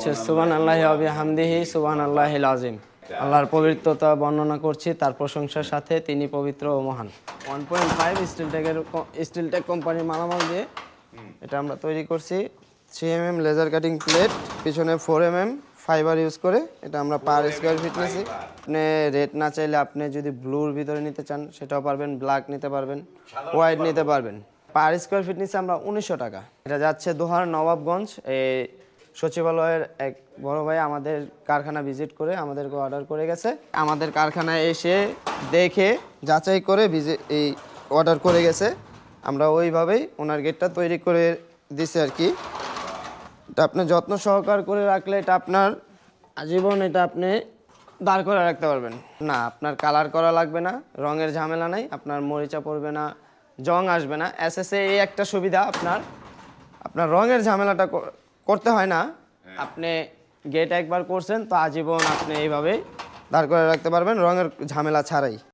সুবান আল্লাহ আবি হামদিহি সুবান আল্লাহ আজিম আল্লাহর পবিত্রতা বর্ণনা করছি তার প্রশংসার সাথে তিনি পবিত্র ও মহান। ওয়ান পয়েন্ট ফাইভ স্টিল টেকের স্টিল টেক কোম্পানির মালামাল দিয়ে এটা আমরা তৈরি করছি। Three M M laser cutting plate পিছনে four M M fibre use করে এটা আমরা পার স্কোয়ার ফিট নিয়েছি আপনি রেড না চাইলে আপনি যদি ব্লুর ভিতরে নিতে চান সেটাও পারবেন ব্ল্যাক নিতে পারবেন হোয়াইট নিতে পারবেন। পার স্কোয়ার ফিট নিচ্ছে আমরা উনিশশো টাকা। এটা যাচ্ছে দোহার নবাবগঞ্জ এই সচিবালয়ের এক বড় ভাই আমাদের কারখানা ভিজিট করে আমাদেরকে অর্ডার করে গেছে। আমাদের কারখানায় এসে দেখে, যাচাই করে এই অর্ডার করে গেছে। আমরা ওইভাবেই ওনার গেটটা তৈরি করে দিছি আর কি। এটা আপনি যত্ন সহকার করে রাখলে এটা আপনার আজীবন এটা আপনি দাঁড় করে রাখতে পারবেন। না, আপনার কালার করা লাগবে না, রঙের ঝামেলা নাই, আপনার মরিচা পড়বে না, জং আসবে না। এসএসএ এই একটা সুবিধা আপনার। আপনার রঙের ঝামেলাটা করতে হয় না। আপনি গেট একবার করছেন, তো আজীবন আপনি এইভাবে দাঁড় করে রাখতে পারবেন, রঙের ঝামেলা ছাড়াই।